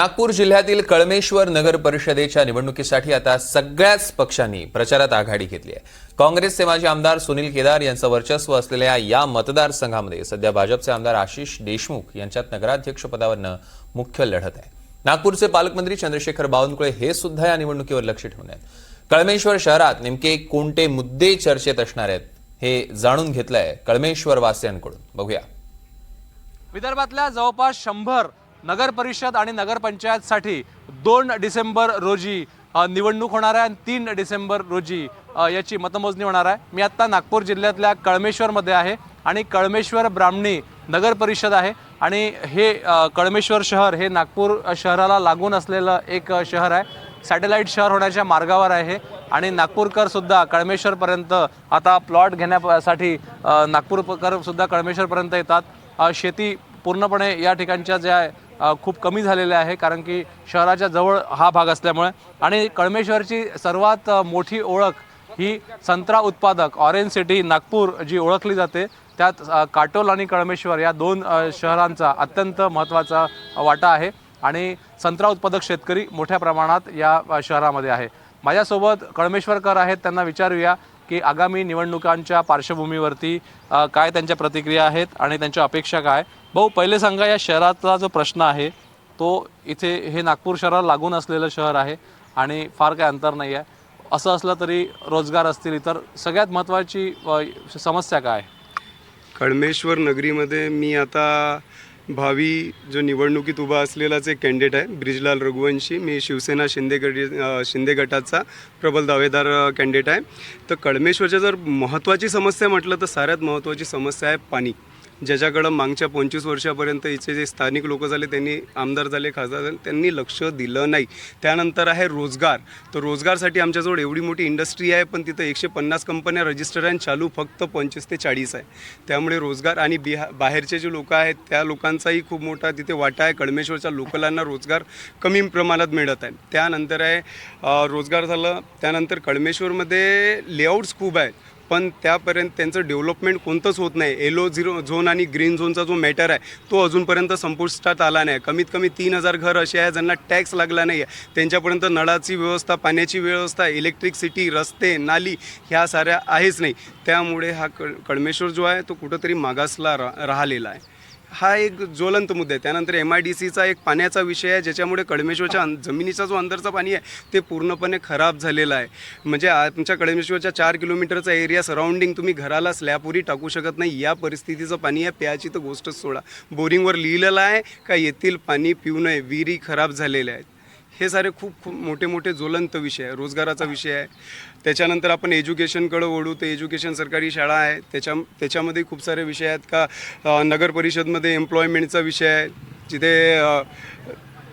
नागपूर जिल्ह्यातील कळमेश्वर नगर परिषदेच्या निवडणुकीसाठी आता सगळ्याच पक्षांनी प्रचारात आघाडी घेतली आहे. काँग्रेसचे माजी आमदार सुनील केदार यांचं वर्चस्व असलेल्या या मतदारसंघामध्ये सध्या भाजपचे आमदार आशिष देशमुख यांच्यात नगराध्यक्षपदावरनं मुख्य लढत आहे. नागपूरचे पालकमंत्री चंद्रशेखर बावनकुळे हे सुद्धा या निवडणुकीवर लक्ष ठेवून आहेत. कळमेश्वर शहरात नेमके कोणते मुद्दे चर्चेत असणार आहेत हे जाणून घेतलंय कळमेश्वर वासियांकडून. बघूया. विदर्भातल्या जवळपास शंभर नगर परिषद आणि नगरपंचायतसाठी दोन डिसेंबर रोजी निवडणूक होणार आहे आणि तीन डिसेंबर रोजी याची मतमोजणी होणार आहे. मी आत्ता नागपूर जिल्ह्यातल्या कळमेश्वरमध्ये आहे आणि कळमेश्वर ब्राह्मणी नगर परिषद आहे आणि हे कळमेश्वर शहर हे नागपूर शहराला लागून असलेलं एक शहर आहे. सॅटेलाईट शहर होण्याच्या मार्गावर आहे आणि नागपूरकरसुद्धा कळमेश्वरपर्यंत आता प्लॉट घेण्यासाठी नागपूरकरसुद्धा कळमेश्वरपर्यंत येतात. शेती पूर्णपणे या ठिकाणच्या ज्या आहे, खूप कमी झालेले आहे कारण की शहराच्या जवळ हा भाग असल्यामुळे. आणि कळमेश्वरची सर्वात मोठी ओळख ही संत्रा उत्पादक ऑरेंज सिटी नागपूर जी ओळखली जाते त्यात काटोल आणि कळमेश्वर या दोन शहरांचा अत्यंत महत्त्वाचा वाटा आहे. आणि संत्रा उत्पादक शेतकरी मोठ्या प्रमाणात या शहरामध्ये आहे. माझ्यासोबत कळमेश्वरकर आहेत त्यांना विचारूया की आगामी निवडणुकांच्या पार्श्वभूमीवरती काय त्यांच्या प्रतिक्रिया आहेत आणि त्यांच्या अपेक्षा काय. भाऊ पहिले सांगा या शहराचा जो प्रश्न आहे तो इथे हे नागपूर शहराला लागून असलेलं शहर आहे आणि फार काय अंतर नाही आहे. असं असलं तरी रोजगार असतील इतर सगळ्यात महत्त्वाची समस्या काय? आहे नगरीमध्ये मी आता भावी जो निवडणुकीत उभा असलेलाच एक कॅन्डिडेट आहे ब्रिजलाल रघुवंशी. मी शिवसेना शिंदेगडी शिंदे गटाचा प्रबल दावेदार कॅन्डिडेट आहे. तर कळमेश्वरच्या जर महत्त्वाची समस्या म्हटलं तर साऱ्यात महत्त्वाची समस्या आहे पाणी. ज्याच्याकडं मागच्या पंचवीस वर्षापर्यंत इथे जे स्थानिक लोक झाले त्यांनी आमदार झाले खासदार झाले त्यांनी लक्ष दिलं नाही. त्यानंतर आहे रोजगार. तर रोजगारसाठी आमच्याजवळ एवढी मोठी इंडस्ट्री आहे पण तिथं एकशे पन्नास कंपन्या रजिस्टर आहे चालू फक्त पंचवीस ते चाळीस आहे. त्यामुळे रोजगार आणि बिहा बाहेरचे जे लोक आहेत त्या लोकांचाही खूप मोठा तिथे वाटा आहे. कळमेश्वरच्या लोकलांना रोजगार कमी प्रमाणात मिळत आहे. त्यानंतर आहे रोजगार झालं. त्यानंतर कळमेश्वरमध्ये लेआउट्स खूप आहेत. पण त्यापर्यंत त्यांचं डेव्हलपमेंट कोणतंच होत नाही. येलो झिरो झोन आणि ग्रीन झोनचा जो मॅटर आहे तो अजूनपर्यंत संपुष्टात आला नाही. कमीत कमी तीन हजार घर असे आहे ज्यांना टॅक्स लागला नाही आहे त्यांच्यापर्यंत नळाची व्यवस्था पाण्याची व्यवस्था इलेक्ट्रिसिटी रस्ते नाली ह्या साऱ्या आहेच नाही. त्यामुळे हा कळ कळमेश्वर जो आहे तो कुठंतरी मागासला रा राहिलेला आहे. हा एक ज्वलंत मुद्दा आहे. त्यानंतर एम आय डी सीचा एक पाण्याचा विषय आहे ज्याच्यामुळे कळमेश्वरच्या जमिनीचा जो अंदरचा पाणी आहे ते पूर्णपणे खराब झालेलं आहे. म्हणजे आमच्या कळमेश्वरच्या चार किलोमीटरचा एरिया सराउंडिंग तुम्ही घराला स्लॅबवरही टाकू शकत नाही. या परिस्थितीचं पाणी आहे प्यायची तर गोष्टच सोडा. बोरिंगवर लिहिलेलं आहे का येथील पाणी पिऊ नये विहिरी खराब झालेल्या आहेत. हे सारे खूप खूप मोठे मोठे ज्वलंत विषय आहे रोजगाराचा विषय आहे. त्याच्यानंतर आपण एज्युकेशनकडं ओढू तर एज्युकेशन सरकारी शाळा आहे. त्याच्या त्याच्यामध्ये खूप सारे विषय आहेत का नगर परिषदमध्ये एम्प्लॉयमेंटचा विषय आहे. जिथे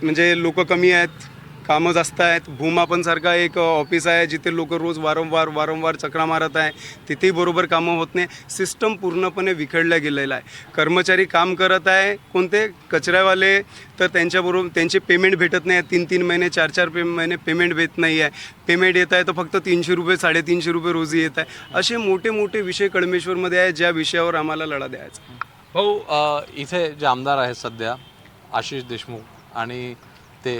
म्हणजे लोक कमी आहेत. कामं जास्त आहेत. भूमापनसारखा एक ऑफिस आहे जिथे लोक रोज वारंवार वारंवार चक्रा मारत आहे. तिथेही बरोबर कामं होत नाही. सिस्टम पूर्णपणे विखडल्या गेलेला आहे. कर्मचारी काम करत आहे. कोणते? कचऱ्यावाले. तर त्यांच्याबरोबर त्यांचे पेमेंट भेटत नाही. तीन तीन महिने चार चार पे महिने पेमेंट भेट नाही आहे. पेमेंट येत आहे तर फक्त तीनशे रुपये साडेतीनशे रुपये रोजी येत आहे. असे मोठे मोठे विषय कळमेश्वरमध्ये आहे ज्या विषयावर आम्हाला लढा द्यायचा भाऊ इथे जे आमदार आहेत सध्या आशिष देशमुख आणि ते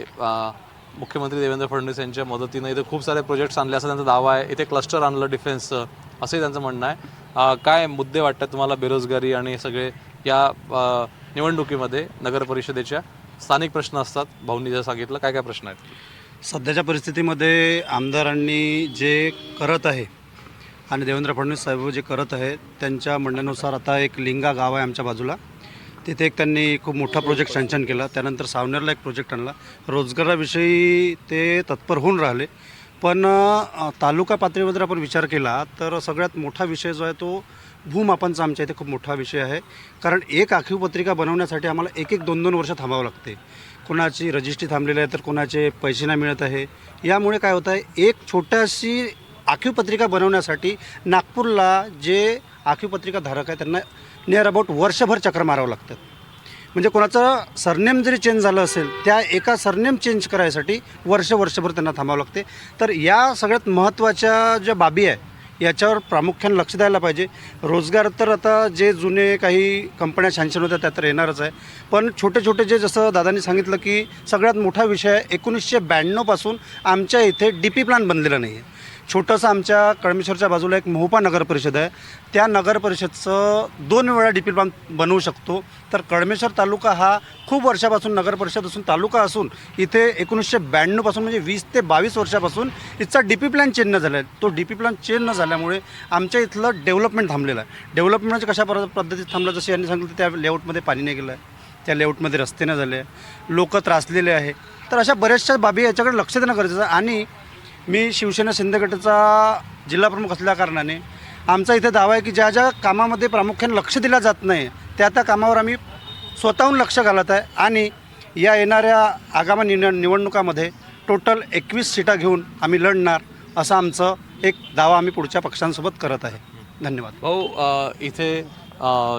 मुख्यमंत्री देवेंद्र फडणवीस यांच्या मदतीनं इथे खूप सारे प्रोजेक्ट्स आणले असा त्यांचा दावा आहे. इथे क्लस्टर आणलं डिफेन्सचं असंही त्यांचं म्हणणं आहे. काय मुद्दे वाटतात तुम्हाला बेरोजगारी आणि सगळे या निवडणुकीमध्ये नगर परिषदेच्या? स्थानिक प्रश्न असतात. भाऊंनी जर सांगितलं काय काय प्रश्न आहेत? सध्याच्या परिस्थितीमध्ये आमदारांनी जे करत आहे आणि देवेंद्र फडणवीस साहेब जे करत आहे त्यांच्या म्हणण्यानुसार आता एक लिंगा गाव आहे आमच्या बाजूला. तिथे एक त्यांनी खूप मोठा प्रोजेक्ट सँक्शन केला. त्यानंतर सावनेरला एक प्रोजेक्ट आणला. रोजगाराविषयी ते तत्पर होऊन राहिले. पण तालुका पातळीवर जर आपण विचार केला तर सगळ्यात मोठा विषय जो आहे तो भूमापनचा आमच्या इथे खूप मोठा विषय आहे. कारण एक आखीव पत्रिका बनवण्यासाठी आम्हाला एक एक दोन दोन वर्ष थांबावं लागते. कोणाची रजिस्ट्री थांबलेली आहे तर कोणाचे पैसे नाही मिळत आहे. यामुळे काय होतं आहे एक छोट्याशी आखीव पत्रिका बनवण्यासाठी नागपूरला जे आखीव पत्रिका धारक आहे त्यांना नियर अबाउट वर्षभर चक्र मारावं लागतात म्हणजे कोणाचं सरनेम जरी चेंज झालं असेल त्या एका सरनेम चेंज करायसाठी वर्ष वर्षभर त्यांना थांबावं लागते. तर या सगळ्यात महत्त्वाच्या ज्या बाबी आहे याच्यावर प्रामुख्याने लक्ष द्यायला पाहिजे. रोजगार तर आता जे जुने काही कंपन्या छानछान होत्या त्या तर येणारच आहे. पण छोटे छोटे जे जसं दादांनी सांगितलं की सगळ्यात मोठा विषय एकोणीसशे ब्याण्णवपासून आमच्या इथे डी पी प्लॅन बनलेला नाही आहे छोटंसं आमच्या कळमेश्वरच्या बाजूला एक मोहपा नगर परिषद आहे. त्या नगर परिषदचं दोन वेळा डी पी प्लॅन बनवू शकतो. तर कळमेश्वर तालुका हा खूप वर्षापासून नगर परिषद असून तालुका असून इथे एकोणीसशे ब्याण्णवपासून म्हणजे वीस ते बावीस वर्षापासून इथचा डी पी प्लॅन चेंज न झाला आहे तो डी पी प्लॅन चेंज न झाल्यामुळे आमच्या इथलं डेव्हलपमेंट थांबलेलं आहे. डेव्हलपमेंट कशा पर पद्धतीत थांबलं? जसं यांनी सांगितलं त्या लेआउटमध्ये पाणी नाही गेलं आहे त्या लेआउटमध्ये रस्ते न झाले. लोक त्रासलेले आहे. तर अशा बऱ्याचशा बाबी याच्याकडे लक्ष देणं गरजेचं आहे. आणि मी शिवसेना शिंदे गटाचा जिल्हाप्रमुख असल्याकारणाने आमचा इथे दावा आहे की ज्या ज्या कामामध्ये प्रामुख्याने लक्ष दिलं जात नाही त्या त्या कामावर आम्ही स्वतःहून लक्ष घालत आहे आणि या येणाऱ्या आगामी निव निवडणुकामध्ये टोटल एकवीस सीटा घेऊन आम्ही लढणार असं आमचं एक दावा आम्ही पुढच्या पक्षांसोबत करत आहे. धन्यवाद. भाऊ इथे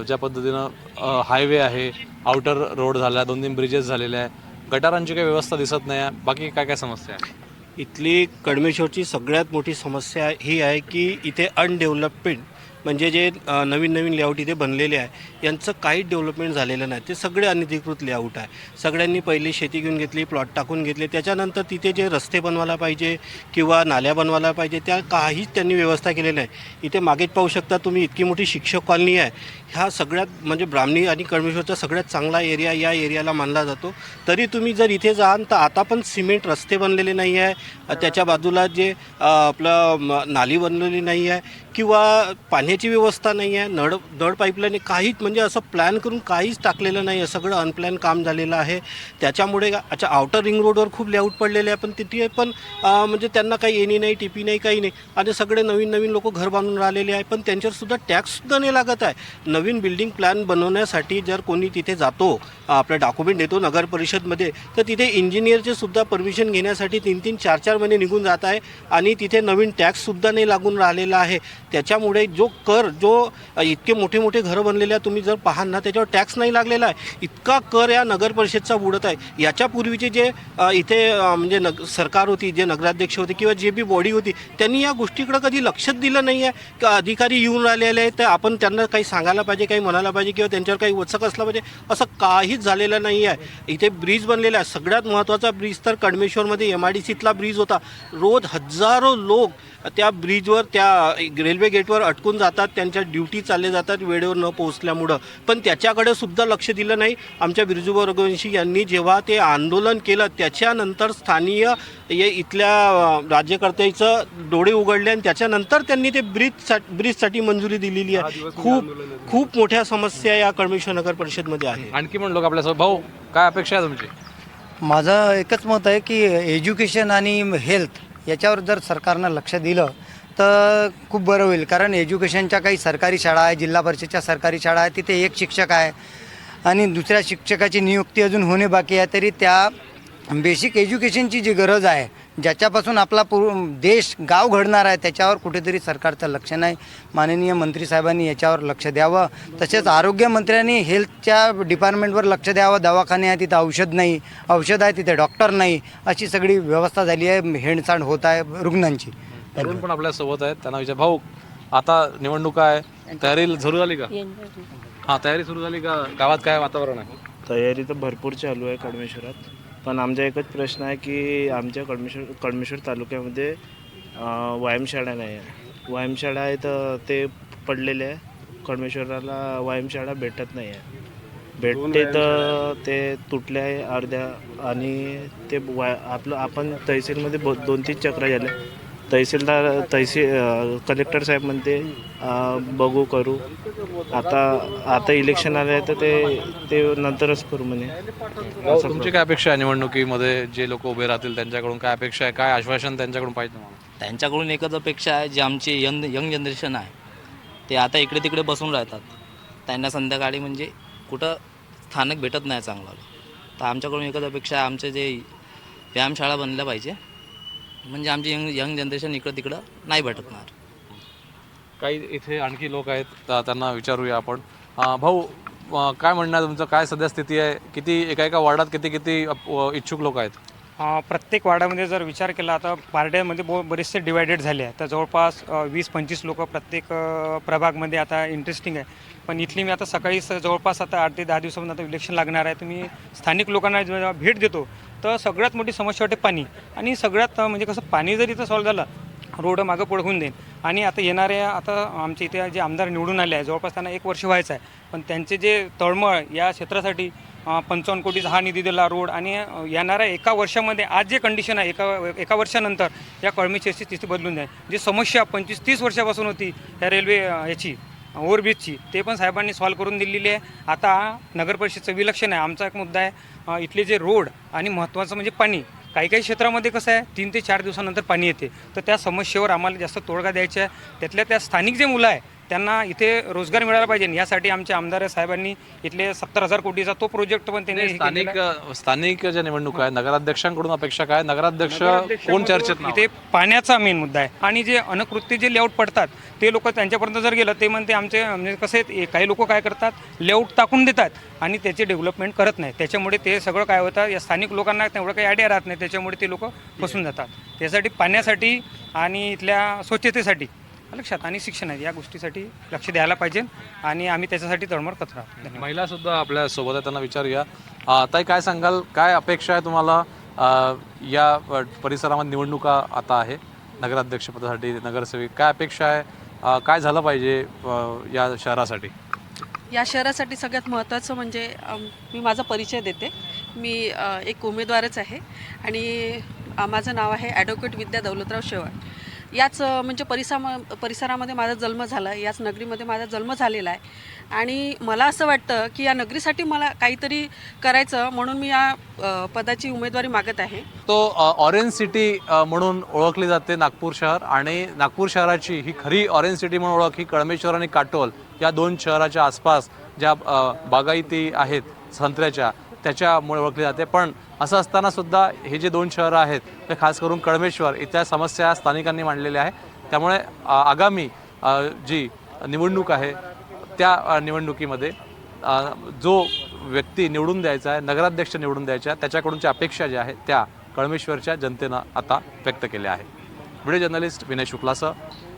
ज्या पद्धतीनं हायवे आहे आउटर रोड झाला दोन तीन ब्रिजेस झालेले आहे गटारांची काही व्यवस्था दिसत नाही आहे बाकी काय काय समस्या आहे इथली कडमेश्वरची सगळ्यात मोठी समस्या ही आहे की इथे अनडेव्हलपमेंट म्हणजे जे नवीन नवीन लेआउट इथे बनलेले आहे. यांचं काहीच डेव्हलपमेंट झालेलं नाही. ते सगळे अनधिकृत लेआउट आहे. सगळ्यांनी पहिली शेती घेऊन घेतली प्लॉट टाकून घेतले. त्याच्यानंतर तिथे जे रस्ते बनवायला पाहिजे किंवा नाल्या बनवायला पाहिजे त्या काहीच त्यांनी व्यवस्था केलेली नाही. इथे मागेच पाहू शकता तुम्ही इतकी मोठी शिक्षक कॉलनी आहे. ह्या सगळ्यात म्हणजे ब्राह्मणी आणि कळमेश्वरचा सगळ्यात चांगला एरिया या एरियाला मानला जातो. तरी तुम्ही जर इथे जाल तर आता पण सिमेंट रस्ते बनलेले नाही आहे. त्याच्या बाजूला जे आपलं नाली बनलेली नाही आहे. किंवा पाण्याची व्यवस्था नाही आहे. नळ नळ पाईपलाईन काहीच म्हणजे असं प्लॅन करून काहीच टाकलेलं नाही. आहे सगळं अनप्लॅन काम झालेलं आहे. त्याच्यामुळे अच्छा आउटर रिंग रोडवर खूप लेआउट पडलेले आहे. पण तिथे पण म्हणजे त्यांना काही येणी नाही टिपी नाही काही नाही. आणि सगळे नवीन नवीन लोक घर बांधून राहिलेले आहे. पण त्यांच्यावरसुद्धा टॅक्ससुद्धा नाही लागत आहे. नवीन बिल्डिंग प्लॅन बनवण्यासाठी जर कोणी तिथे जातो आपला डॉक्युमेंट देतो नगर परिषदमध्ये तर तिथे इंजिनियरचे सुद्धा परमिशन घेण्यासाठी तीन तीन चार चार महिने निघून जात आहे. आणि तिथे नवीन टॅक्ससुद्धा नाही लागून राहिलेला आहे. त्याच्यामुळे जो कर जो इतके मोठे मोठे घरं बनलेले आहे तुम्ही जर पाहाल ना त्याच्यावर टॅक्स नाही लागलेला आहे. इतका कर या नगर परिषदचा बुडत आहे. याच्यापूर्वीचे जे इथे म्हणजे नग सरकार होती जे नगराध्यक्ष होते किंवा जे बी बॉडी होती त्यांनी या गोष्टीकडे कधी लक्षच दिलं नाही आहे? का अधिकारी येऊन राहिलेले आहेत तर आपण त्यांना काही सांगायला पाहिजे काही म्हणायला पाहिजे किंवा त्यांच्यावर काही वचक असलं पाहिजे असं काहीच झालेलं नाही आहे. इथे ब्रिज बनलेला आहे. सगळ्यात महत्त्वाचा ब्रिज तर कडमेश्वरमध्ये एम आय डी सीतला ब्रिज होता. रोज हजारो लोक त्या ब्रिजवर त्या रेल्वे गेटवर अटकून जातात त्यांच्या ड्युटी चालले जातात वेळेवर न पोहोचल्यामुळं. पण त्याच्याकडे सुद्धा लक्ष दिलं नाही. आमच्या बिरजू रघुवंशी यांनी जेव्हा ते आंदोलन केलं त्याच्यानंतर स्थानीय ये इथल्या राज्यकर्त्याचं डोळे उघडले आणि त्याच्यानंतर त्यांनी ते ब्रिज ब्रिजसाठी मंजुरी दिलेली आहे. खूप खूप मोठ्या समस्या या कळमेश्वर नगर परिषदमध्ये आहे आणखी लोक आपल्यासोबत भाऊ काय अपेक्षा आहे तुमची? माझं एकच मत आहे की एज्युकेशन आणि हेल्थ याच्यावर जर सरकारनं लक्ष दिलं तर खूप बरं होईल. कारण एज्युकेशनच्या काही सरकारी शाळा आहे जिल्हा परिषदच्या सरकारी शाळा आहे तिथे एक शिक्षक आहे आणि दुसऱ्या शिक्षकाची नियुक्ती अजून होणे बाकी आहे तरी त्या बेसिक एज्युकेशनची जी गरज आहे ज्याच्यापासून आपला पूर देश गाव घडणार आहे त्याच्यावर कुठेतरी सरकारचं लक्ष नाही. माननीय मंत्री साहेबांनी याच्यावर लक्ष द्यावं. तसेच आरोग्यमंत्र्यांनी हेल्थच्या डिपार्टमेंटवर लक्ष द्यावं. दवाखाने आहे तिथं औषध नाही. औषध आहे तिथे डॉक्टर नाही. अशी सगळी व्यवस्था झाली आहे. हेंडसांड होत आहे रुग्णांची. तरुण पण आपल्यासोबत आहेत. त्यांना विचार भाऊ आता निवडणुका आहे. तयारी सुरू झाली का? हा तयारी सुरू झाली का? गावात काय वातावरण आहे? तयारी तर भरपूर चालू आहे कडमेश्वरात पण आमचा एकच प्रश्न आहे की आमच्या कडमेश्वर कडमेश्वर तालुक्यामध्ये व्यायामशाळा नाही आहे. व्यायामशाळा आहे तर ते पडलेले आहे. कडमेश्वराला व्यायामशाळा भेटत नाही आहे. भेटते तर ते तुटले आहे अर्ध्या आणि ते वाय आपलं आपण तहसीलमध्ये ब दोन तीन चक्र झाले. तहसीलदार तहसील कलेक्टर साहेब म्हणते बघू करू. आता आता इलेक्शन आलं आहे तर ते ते नंतरच करू म्हणे. असं तुमची काय अपेक्षा आहे निवडणुकीमध्ये? जे लोक उभे राहतील त्यांच्याकडून काय अपेक्षा आहे? काय आश्वासन त्यांच्याकडून पाहिजे तुम्हाला? त्यांच्याकडून एकच अपेक्षा आहे जे आमचे यंग यंग जनरेशन आहे ते आता इकडे तिकडे बसून राहतात. त्यांना संध्याकाळी म्हणजे कुठं स्थानक भेटत नाही चांगलं. तर आमच्याकडून एकच अपेक्षा आहे आमचे जे व्यायामशाळा बनल्या पाहिजे म्हणजे आमचे यंग यंग जनरेशन इकडं तिकडं नाही भटकणार. काही इथे आणखी लोक आहेत त- त्यांना विचारूया आपण. अं, भाऊ अं, काय म्हणणं आहे तुमचं? काय सध्या स्थिती आहे? किती एका एका वॉर्डात किती किती इच्छुक लोक आहेत? अ, प्रत्येक वार्डामध्ये जर विचार केला आता पार्ट्यामध्ये बो बरेचसे डिवायडेड झाले आहे तर जवळपास अ, वीस पंचवीस लोक प्रत्येक अ, प्रभागमध्ये आता इंटरेस्टिंग आहे. पण इथली मी आता सकाळी स जवळपास आता आठ ते दहा दिवसामध्ये आता इलेक्शन लागणार आहे. तर मी स्थानिक लोकांना जेव्हा भेट देतो तर सगळ्यात मोठी समस्या वाटते पाणी. आणि सगळ्यात म्हणजे कसं पाणी जर इथं सॉल्व झालं रोड मागं पुढे होऊन देईल आणि आता येणाऱ्या आता आमच्या इथे जे आमदार निवडून आले आहे जवळपास त्यांना एक वर्ष व्हायचं आहे. पण त्यांचे जे तळमळ या क्षेत्रासाठी पंचावन्न कोटीचा हा निधी दिला रोड आणि येणाऱ्या एका वर्षामध्ये आज जे कंडिशन आहे एका एका वर्षानंतर या कळमेची अशी स्थिती बदलून जाईल. जी समस्या पंचवीस तीस वर्षापासून होती या रेल्वे याची. ओव्हरब्रिजची ते पण साहेबांनी सॉल्व्ह करून दिलेली आहे. आता नगरपरिषदचं विलक्षण आहे. आमचा एक मुद्दा आहे इथले जे रोड आणि महत्त्वाचं म्हणजे पाणी काही काही क्षेत्रामध्ये कसं आहे तीन ते चार दिवसानंतर पाणी येते. तर त्या समस्येवर आम्हाला जास्त तोडगा द्यायचा आहे. त्यातल्या त्या स्थानिक जे मुलं आहे त्यांना इथे रोजगार मिळाला पाहिजे. यासाठी आमच्या आमदार साहेबांनी इथले सत्तर हजार कोटीचा तो प्रोजेक्ट पण त्यांनी स्थानिक आहे. स्थानिक ज्या निवडणुका आहेत नगराध्यक्षांकडून अपेक्षा काय? नगराध्यक्ष कोण चर्चेत? इथे पाण्याचा मेन मुद्दा आहे. आणि जे अनकृत्य जे लेआउट पडतात ते लोक त्यांच्यापर्यंत जर गेलं ते म्हणते आमचे म्हणजे कसं आहे काही लोक काय करतात? लेआउट टाकून देतात. आणि त्याचे डेव्हलपमेंट करत नाही. त्याच्यामुळे ते सगळं काय होतं या स्थानिक लोकांना तेवढं काही आयडिया राहत नाही. त्याच्यामुळे ते लोक फसून जातात. त्यासाठी पाण्यासाठी आणि इथल्या स्वच्छतेसाठी लक्षात. आणि शिक्षण आहे. या गोष्टीसाठी लक्ष द्यायला पाहिजे. आणि आम्ही त्याच्यासाठी तळमळ करत राहतो धन्यवाद. महिला सुद्धा आपल्यासोबत आहे त्यांना विचारूया. अ, ताई काय सांगाल? काय अपेक्षा आहे तुम्हाला? अ, या अ, परिसरामध्ये निवडणुका आता आहे. नगराध्यक्षपदासाठी नगरसेवक. काय अपेक्षा आहे? अ, काय झालं पाहिजे अ, या शहरासाठी? या शहरासाठी सगळ्यात महत्त्वाचं म्हणजे अम, मी माझा परिचय देते. मी अ, एक उमेदवारच आहे. आणि अ, माझं नाव आहे ॲडव्होकेट विद्या दौलतराव शेवाळ. याच म्हणजे परिसा परिसरामध्ये माझा जन्म झाला याच नगरीमध्ये माझा जन्म झालेला आहे. आणि मला असं वाटतं की या नगरीसाठी मला काहीतरी करायचं म्हणून मी या पदाची उमेदवारी मागत आहे. तो ऑरेंज सिटी म्हणून ओळखली जाते नागपूर शहर आणि नागपूर शहराची ही खरी ऑरेंज सिटी म्हणून ओळख ही कळमेश्वर आणि काटोल या दोन शहराच्या आसपास ज्या बागायती आहेत संत्र्याच्या त्याच्यामुळे ओळखली जाते. पण असं असताना सुद्धा हे जे दोन शहरं आहेत ते खास करून कळमेश्वर इथल्या समस्या स्थानिकांनी मांडलेल्या आहे त्यामुळे आगामी जी निवडणूक आहे त्या निवडणुकीमध्ये जो व्यक्ती निवडून द्यायचा आहे नगराध्यक्ष निवडून द्यायच्या आहे, त्याच्याकडूनच्या अपेक्षा ज्या आहेत त्या कळमेश्वरच्या जनतेनं आता व्यक्त केल्या आहेत. Video journalist Vinay शुक्लासह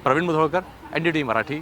Praveen Mudholkar N D T Marathi.